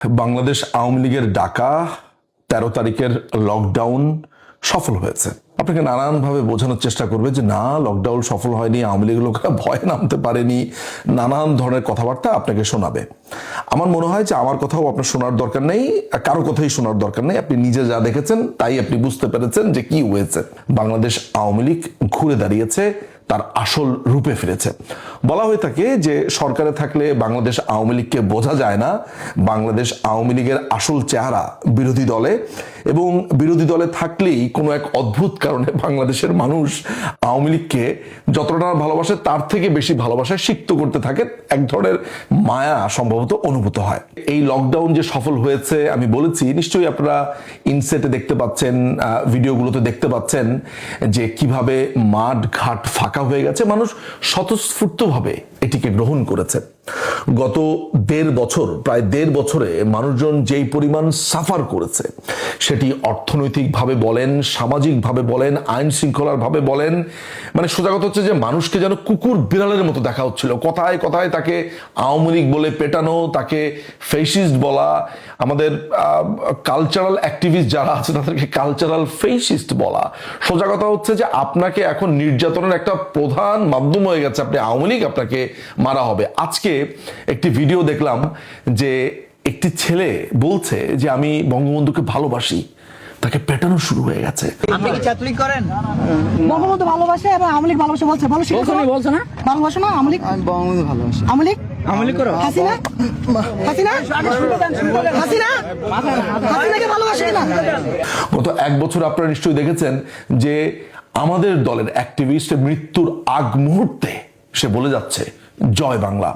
বাংলাদেশ আওয়ামী লীগের ডাকা তেরো তারিখের লকডাউন সফল হয়েছে। আপনাকে নানানভাবে বোঝানোর চেষ্টা করবে যে না লকডাউন সফল হয়নি, আওয়ামী লীগের লোকেরা ভয় নামতে পারেনি, নানান ধরনের কথাবার্তা আপনাকে শোনাবে। আমার মনে হয় যে আমার কথাও আপনার শোনার দরকার নেই, কারও কথাই শোনার দরকার নেই। আপনি নিজে যা দেখেছেন, তাই আপনি বুঝতে পেরেছেন যে কি হয়েছে। বাংলাদেশ আওয়ামী লীগ ঘুরে দাঁড়িয়েছে তার আসল রূপে ফিরেছে। বলা হয়ে থাকে যে সরকারে থাকলে বাংলাদেশ আওয়ামী লীগকে বোঝা যায় না। বাংলাদেশ আওয়ামী লীগের আসল চেহারা বিরোধী দলে এবং বিরোধী দলে থাকলেই কোনো এক অদ্ভুত কারণে বাংলাদেশের মানুষ আওয়ামী লীগকে যতটা ভালোবাসে, তার থেকে বেশি ভালোবাসায় সিক্ত করতে থাকে, এক ধরনের মায়া সম্ভবত অনুভূত হয়। এই লকডাউন যে সফল হয়েছে, আমি বলেছি, নিশ্চয়ই আপনারা ইনসেটে দেখতে পাচ্ছেন ভিডিওগুলোতে দেখতে পাচ্ছেন যে কীভাবে মাঠ ঘাট ফাঁকা হয়ে গেছে। মানুষ স্বতঃস্ফূর্তভাবে এটিকে গ্রহণ করেছে। গত দেড় বছর, প্রায় দেড় বছরে মানুষজন যেই পরিমাণ সাফার করেছে, সেটি অর্থনৈতিকভাবে বলেন, সামাজিকভাবে বলেন, আইন শৃঙ্খলার ভাবে বলেন মানে সোজা কথা হচ্ছে যে মানুষকে যেন কুকুর বিড়ালের মতো দেখা হচ্ছিল। কথায় কথায় তাকে আওয়ামী লীগ বলে পেটানো, তাকে ফেসিস্ট বলা, আমাদের কালচারাল অ্যাক্টিভিস্ট যারা আছে, তাদেরকে কালচারাল ফেসিস্ট বলা। সোজা কথা হচ্ছে যে আপনাকে এখন নির্যাতনের একটা প্রধান মাধ্যম হয়ে গেছে, আপনি আওয়ামী লীগ আপনাকে মারা হবে। আজকে একটি ভিডিও দেখলাম যে একটি ছেলে বলছে যে আমি বঙ্গবন্ধুকে ভালোবাসি তাকে পেটানো শুরু হয়ে গেছে। আপনি কি করেন? বঙ্গবন্ধু ভালোবাসে এবং আওয়ামী লীগ ভালোবাসে বলছে বলো স্বীকার বলছো না। বলছো না? ভালোবাসো না আওয়ামী লীগ? আমি বঙ্গবন্ধু ভালোবাসি। আওয়ামী লীগ? করো। হাসিনা? হাসিনা? হাসিনা? হাসিনাকে ভালোবাসে না গত এক বছর আপনারা নিশ্চয়ই দেখেছেন যে আমাদের দলের অ্যাক্টিভিস্ট মৃত্যুর আগ মুহূর্তে সে বলে যাচ্ছে জয় বাংলা।